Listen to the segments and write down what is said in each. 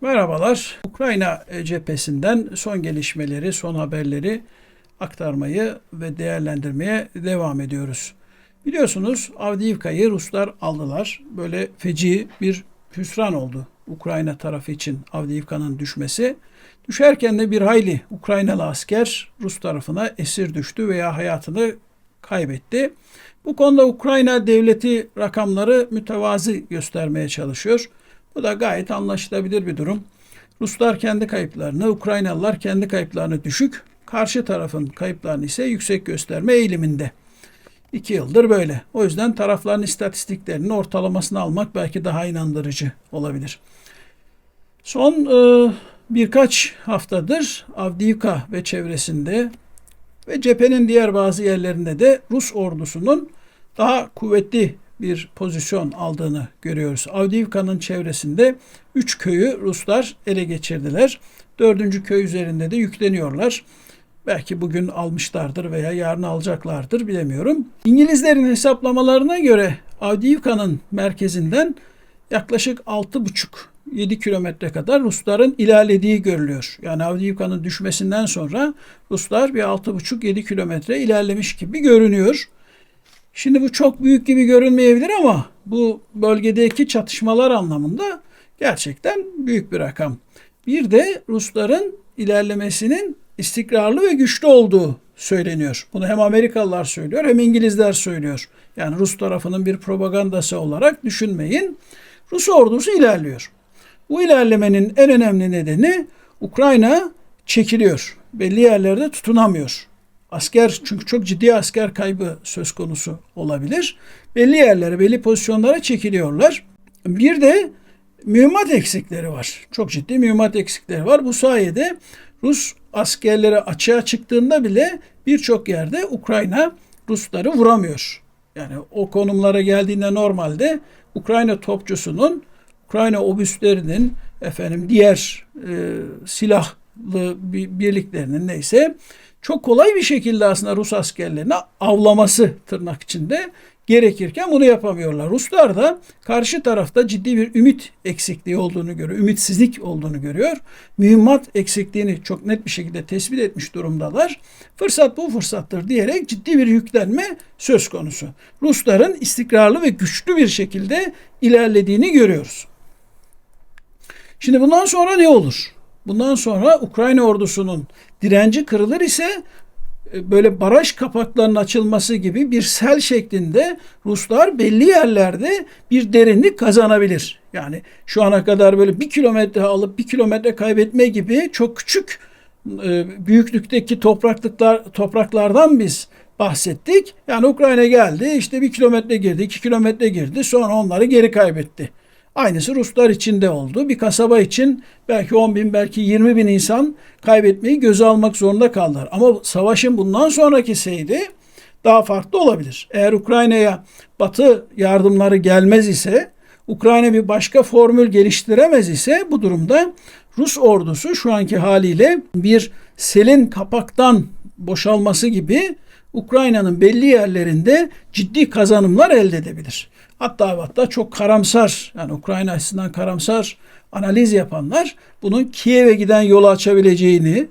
Merhabalar. Ukrayna cephesinden son gelişmeleri, son haberleri aktarmayı ve değerlendirmeye devam ediyoruz. Biliyorsunuz Avdiivka'yı Ruslar aldılar. Böyle feci bir hüsran oldu Ukrayna tarafı için Avdiivka'nın düşmesi. Düşerken de bir hayli Ukraynalı asker Rus tarafına esir düştü veya hayatını kaybetti. Bu konuda Ukrayna devleti rakamları mütevazi göstermeye çalışıyor. Bu da gayet anlaşılabilir bir durum. Ruslar kendi kayıplarını, Ukraynalılar kendi kayıplarını düşük, karşı tarafın kayıplarını ise yüksek gösterme eğiliminde. İki yıldır böyle. O yüzden tarafların istatistiklerinin ortalamasını almak belki daha inandırıcı olabilir. Son e, birkaç haftadır Avdiivka ve çevresinde ve cephenin diğer bazı yerlerinde de Rus ordusunun daha kuvvetli bir pozisyon aldığını görüyoruz. Avdiivka'nın çevresinde 3 köyü Ruslar ele geçirdiler. 4. köy üzerinde de yükleniyorlar. Belki bugün almışlardır veya yarın alacaklardır bilemiyorum. İngilizlerin hesaplamalarına göre Avdiivka'nın merkezinden yaklaşık 6,5-7 kilometre kadar Rusların ilerlediği görülüyor. Yani Avdiivka'nın düşmesinden sonra Ruslar bir 6,5-7 kilometre ilerlemiş gibi görünüyor. Şimdi bu çok büyük gibi görünmeyebilir ama bu bölgedeki çatışmalar anlamında gerçekten büyük bir rakam. Bir de Rusların ilerlemesinin istikrarlı ve güçlü olduğu söyleniyor. Bunu hem Amerikalılar söylüyor hem İngilizler söylüyor. Yani Rus tarafının bir propagandası olarak düşünmeyin. Rus ordusu ilerliyor. Bu ilerlemenin en önemli nedeni Ukrayna çekiliyor. Belli yerlerde tutunamıyor. Asker çünkü çok ciddi asker kaybı söz konusu olabilir. Belli yerlere, belli pozisyonlara çekiliyorlar. Bir de mühimmat eksikleri var. Çok ciddi mühimmat eksikleri var. Bu sayede Rus askerleri açığa çıktığında bile birçok yerde Ukrayna Rusları vuramıyor. Yani o konumlara geldiğinde normalde Ukrayna topçusunun, Ukrayna obüslerinin, efendim diğer e, silahlı birliklerinin neyse çok kolay bir şekilde aslında Rus askerlerini avlaması tırnak içinde gerekirken bunu yapamıyorlar. Ruslar da karşı tarafta ciddi bir ümit eksikliği olduğunu görüyor. Ümitsizlik olduğunu görüyor. Mühimmat eksikliğini çok net bir şekilde tespit etmiş durumdalar. Fırsat bu fırsattır diyerek ciddi bir yüklenme söz konusu. Rusların istikrarlı ve güçlü bir şekilde ilerlediğini görüyoruz. Şimdi bundan sonra ne olur? Bundan sonra Ukrayna ordusunun direnci kırılır ise e, böyle baraj kapaklarının açılması gibi bir sel şeklinde Ruslar belli yerlerde bir derinlik kazanabilir. Yani şu ana kadar böyle bir kilometre alıp bir kilometre kaybetme gibi çok küçük e, büyüklükteki topraklıklar topraklardan biz bahsettik. Yani Ukrayna geldi işte bir kilometre girdi, iki kilometre girdi sonra onları geri kaybetti. Aynısı Ruslar için de oldu. Bir kasaba için belki 10 bin belki 20 bin insan kaybetmeyi göze almak zorunda kaldılar. Ama savaşın bundan sonraki seyri daha farklı olabilir. Eğer Ukrayna'ya Batı yardımları gelmez ise Ukrayna bir başka formül geliştiremez ise bu durumda Rus ordusu şu anki haliyle bir selin kapaktan boşalması gibi Ukrayna'nın belli yerlerinde ciddi kazanımlar elde edebilir. Hatta hatta çok karamsar yani Ukrayna açısından karamsar analiz yapanlar bunun Kiev'e giden yolu açabileceğini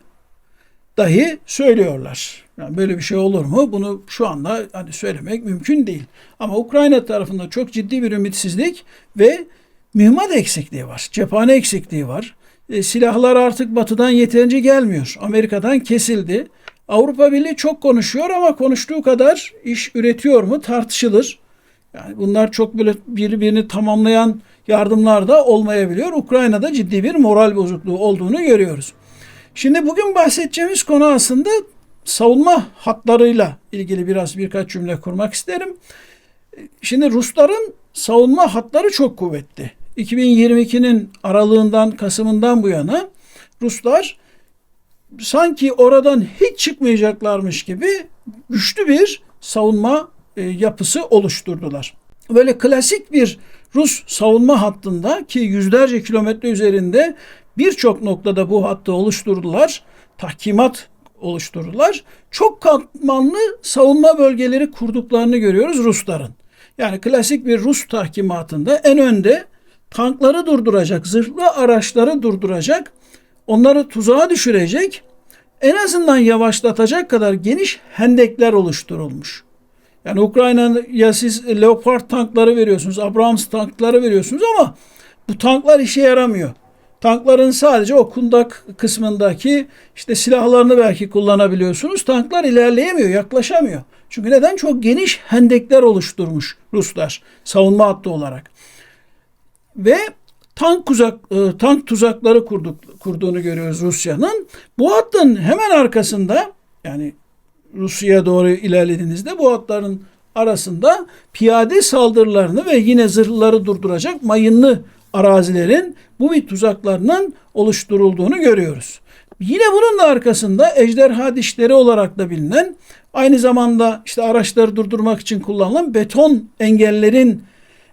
dahi söylüyorlar. Yani böyle bir şey olur mu? Bunu şu anda hani söylemek mümkün değil. Ama Ukrayna tarafında çok ciddi bir ümitsizlik ve mühimmat eksikliği var. Cephane eksikliği var. E, silahlar artık batıdan yeterince gelmiyor. Amerika'dan kesildi. Avrupa Birliği çok konuşuyor ama konuştuğu kadar iş üretiyor mu tartışılır. Yani bunlar çok böyle birbirini tamamlayan yardımlar da olmayabiliyor. Ukrayna'da ciddi bir moral bozukluğu olduğunu görüyoruz. Şimdi bugün bahsedeceğimiz konu aslında savunma hatlarıyla ilgili biraz birkaç cümle kurmak isterim. Şimdi Rusların savunma hatları çok kuvvetli. 2022'nin aralığından, Kasım'ından bu yana Ruslar sanki oradan hiç çıkmayacaklarmış gibi güçlü bir savunma e, yapısı oluşturdular. Böyle klasik bir Rus savunma hattında ki yüzlerce kilometre üzerinde birçok noktada bu hattı oluşturdular. Tahkimat oluşturdular. Çok katmanlı savunma bölgeleri kurduklarını görüyoruz Rusların. Yani klasik bir Rus tahkimatında en önde tankları durduracak, zırhlı araçları durduracak, onları tuzağa düşürecek, en azından yavaşlatacak kadar geniş hendekler oluşturulmuş. Yani Ukrayna'ya siz Leopard tankları veriyorsunuz, Abrams tankları veriyorsunuz ama bu tanklar işe yaramıyor. Tankların sadece o kundak kısmındaki işte silahlarını belki kullanabiliyorsunuz. Tanklar ilerleyemiyor, yaklaşamıyor. Çünkü neden? Çok geniş hendekler oluşturmuş Ruslar savunma hattı olarak. Ve tank uzak e, tank tuzakları kurduk, kurduğunu görüyoruz Rusya'nın. Bu hattın hemen arkasında yani Rusya'ya doğru ilerlediğinizde bu hatların arasında piyade saldırılarını ve yine zırhları durduracak mayınlı arazilerin bu bir tuzaklarının oluşturulduğunu görüyoruz. Yine bunun da arkasında ejderha dişleri olarak da bilinen aynı zamanda işte araçları durdurmak için kullanılan beton engellerin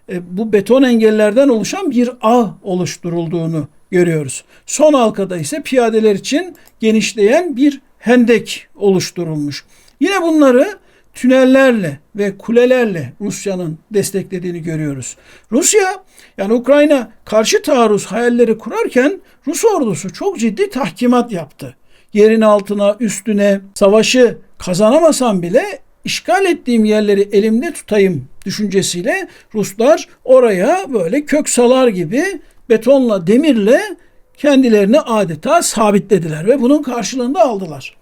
bu beton engellerden oluşan bir ağ oluşturulduğunu görüyoruz. Son halkada ise piyadeler için genişleyen bir hendek oluşturulmuş. Yine bunları tünellerle ve kulelerle Rusya'nın desteklediğini görüyoruz. Rusya yani Ukrayna karşı taarruz hayalleri kurarken Rus ordusu çok ciddi tahkimat yaptı. Yerin altına, üstüne savaşı kazanamasam bile işgal ettiğim yerleri elimde tutayım düşüncesiyle Ruslar oraya böyle kök salar gibi betonla, demirle kendilerini adeta sabitlediler ve bunun karşılığında aldılar.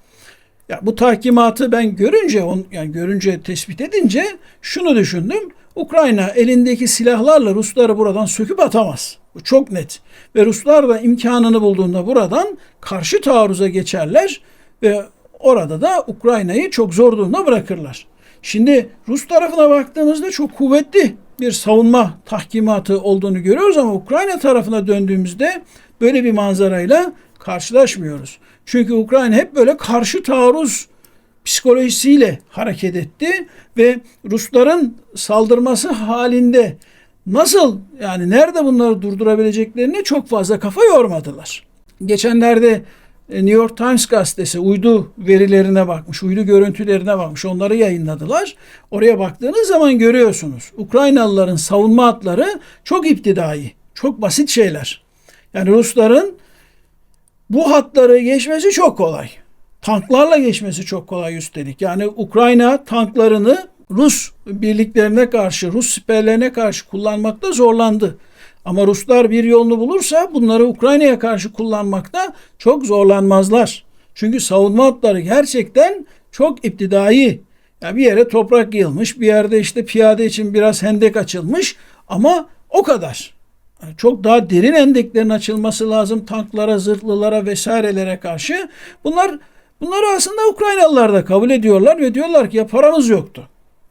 Ya bu tahkimatı ben görünce, on, yani görünce tespit edince şunu düşündüm. Ukrayna elindeki silahlarla Rusları buradan söküp atamaz. Bu çok net. Ve Ruslar da imkanını bulduğunda buradan karşı taarruza geçerler ve orada da Ukrayna'yı çok zor durumda bırakırlar. Şimdi Rus tarafına baktığımızda çok kuvvetli bir savunma tahkimatı olduğunu görüyoruz ama Ukrayna tarafına döndüğümüzde böyle bir manzarayla karşılaşmıyoruz. Çünkü Ukrayna hep böyle karşı taarruz psikolojisiyle hareket etti ve Rusların saldırması halinde nasıl yani nerede bunları durdurabileceklerini çok fazla kafa yormadılar. Geçenlerde New York Times gazetesi uydu verilerine bakmış, uydu görüntülerine bakmış. Onları yayınladılar. Oraya baktığınız zaman görüyorsunuz. Ukraynalıların savunma hatları çok iptidai, çok basit şeyler. Yani Rusların bu hatları geçmesi çok kolay. Tanklarla geçmesi çok kolay üstelik. Yani Ukrayna tanklarını Rus birliklerine karşı, Rus siperlerine karşı kullanmakta zorlandı. Ama Ruslar bir yolunu bulursa bunları Ukrayna'ya karşı kullanmakta çok zorlanmazlar. Çünkü savunma hatları gerçekten çok iptidai. Ya bir yere toprak yığılmış, bir yerde işte piyade için biraz hendek açılmış ama o kadar. Çok daha derin hendeklerin açılması lazım tanklara, zırhlılara vesairelere karşı. Bunlar bunları aslında Ukraynalılar da kabul ediyorlar ve diyorlar ki ya paramız yoktu.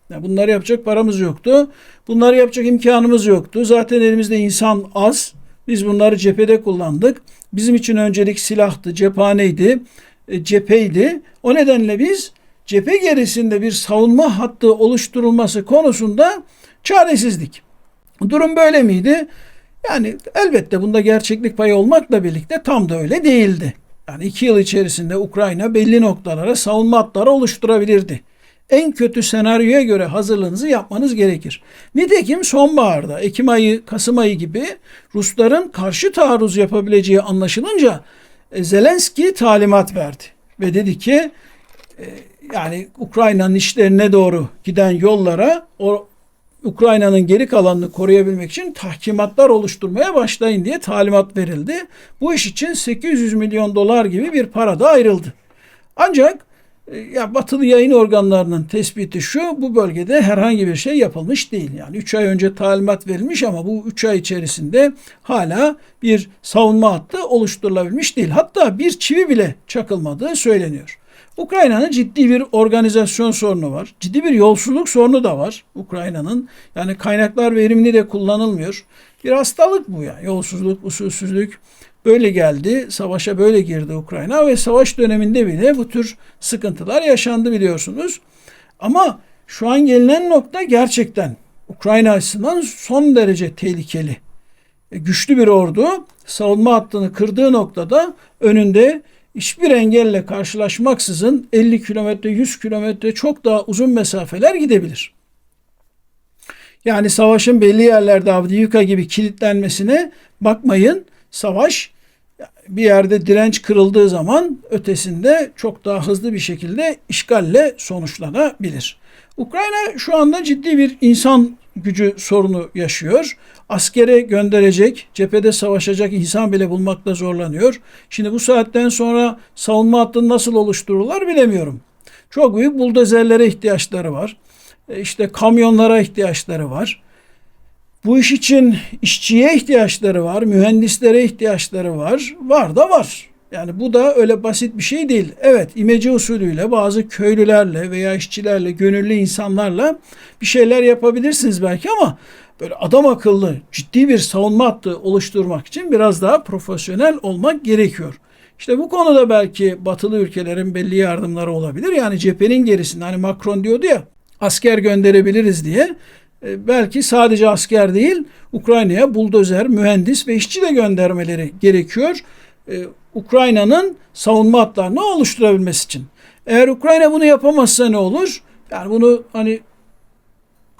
Ya bunları yapacak paramız yoktu. Bunları yapacak imkanımız yoktu. Zaten elimizde insan az. Biz bunları cephede kullandık. Bizim için öncelik silahtı, cephaneydi, e, cepheydi. O nedenle biz cephe gerisinde bir savunma hattı oluşturulması konusunda çaresizdik. Durum böyle miydi? Yani elbette bunda gerçeklik payı olmakla birlikte tam da öyle değildi. Yani iki yıl içerisinde Ukrayna belli noktalara savunma hatları oluşturabilirdi en kötü senaryoya göre hazırlığınızı yapmanız gerekir. Nitekim sonbaharda Ekim ayı, Kasım ayı gibi Rusların karşı taarruz yapabileceği anlaşılınca e, Zelenski talimat verdi ve dedi ki e, yani Ukrayna'nın işlerine doğru giden yollara o Ukrayna'nın geri kalanını koruyabilmek için tahkimatlar oluşturmaya başlayın diye talimat verildi. Bu iş için 800 milyon dolar gibi bir para da ayrıldı. Ancak ya batılı yayın organlarının tespiti şu, bu bölgede herhangi bir şey yapılmış değil. Yani 3 ay önce talimat verilmiş ama bu 3 ay içerisinde hala bir savunma hattı oluşturulabilmiş değil. Hatta bir çivi bile çakılmadığı söyleniyor. Ukrayna'nın ciddi bir organizasyon sorunu var. Ciddi bir yolsuzluk sorunu da var Ukrayna'nın. Yani kaynaklar verimli de kullanılmıyor. Bir hastalık bu ya. Yolsuzluk, usulsüzlük. Böyle geldi, savaşa böyle girdi Ukrayna ve savaş döneminde bile bu tür sıkıntılar yaşandı biliyorsunuz. Ama şu an gelinen nokta gerçekten Ukrayna açısından son derece tehlikeli. E, güçlü bir ordu savunma hattını kırdığı noktada önünde hiçbir engelle karşılaşmaksızın 50 kilometre, 100 kilometre çok daha uzun mesafeler gidebilir. Yani savaşın belli yerlerde Avdiivka gibi kilitlenmesine bakmayın. Savaş bir yerde direnç kırıldığı zaman ötesinde çok daha hızlı bir şekilde işgalle sonuçlanabilir. Ukrayna şu anda ciddi bir insan gücü sorunu yaşıyor. Askere gönderecek, cephede savaşacak insan bile bulmakta zorlanıyor. Şimdi bu saatten sonra savunma hattını nasıl oluştururlar bilemiyorum. Çok büyük buldozerlere ihtiyaçları var. E, İşte kamyonlara ihtiyaçları var. Bu iş için işçiye ihtiyaçları var, mühendislere ihtiyaçları var. Var da var. Yani bu da öyle basit bir şey değil. Evet imece usulüyle bazı köylülerle veya işçilerle, gönüllü insanlarla bir şeyler yapabilirsiniz belki ama böyle adam akıllı ciddi bir savunma hattı oluşturmak için biraz daha profesyonel olmak gerekiyor. İşte bu konuda belki batılı ülkelerin belli yardımları olabilir. Yani cephenin gerisinde hani Macron diyordu ya asker gönderebiliriz diye. E, belki sadece asker değil Ukrayna'ya buldozer, mühendis ve işçi de göndermeleri gerekiyor. E, Ukrayna'nın savunma hatlarını oluşturabilmesi için. Eğer Ukrayna bunu yapamazsa ne olur? Yani bunu hani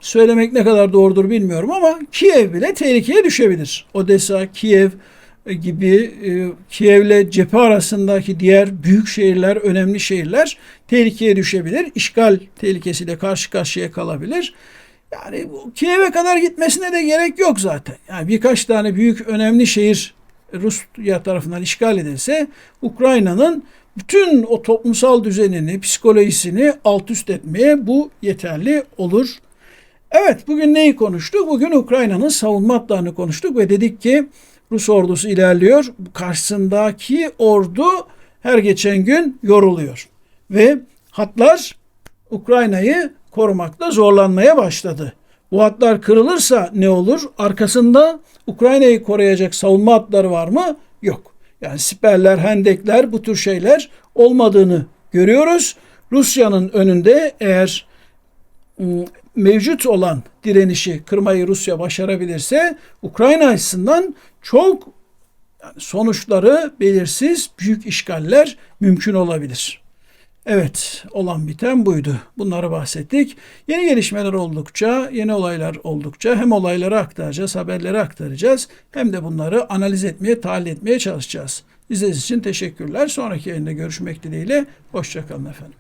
söylemek ne kadar doğrudur bilmiyorum ama Kiev bile tehlikeye düşebilir. Odessa, Kiev gibi e, Kiev'le cephe arasındaki diğer büyük şehirler, önemli şehirler tehlikeye düşebilir. İşgal tehlikesiyle karşı karşıya kalabilir. Yani bu Kiev'e kadar gitmesine de gerek yok zaten. Yani birkaç tane büyük önemli şehir Rusya tarafından işgal edilse Ukrayna'nın bütün o toplumsal düzenini, psikolojisini alt üst etmeye bu yeterli olur. Evet bugün neyi konuştuk? Bugün Ukrayna'nın savunma hatlarını konuştuk ve dedik ki Rus ordusu ilerliyor. Karşısındaki ordu her geçen gün yoruluyor. Ve hatlar Ukrayna'yı korumakta zorlanmaya başladı. Bu hatlar kırılırsa ne olur? Arkasında Ukrayna'yı koruyacak savunma hatları var mı? Yok. Yani siperler, hendekler bu tür şeyler olmadığını görüyoruz. Rusya'nın önünde eğer ıı, mevcut olan direnişi kırmayı Rusya başarabilirse Ukrayna açısından çok sonuçları belirsiz büyük işgaller mümkün olabilir. Evet, olan biten buydu. Bunları bahsettik. Yeni gelişmeler oldukça, yeni olaylar oldukça hem olayları aktaracağız, haberleri aktaracağız hem de bunları analiz etmeye, tahlil etmeye çalışacağız. İzlediğiniz için teşekkürler. Sonraki yayında görüşmek dileğiyle. Hoşçakalın efendim.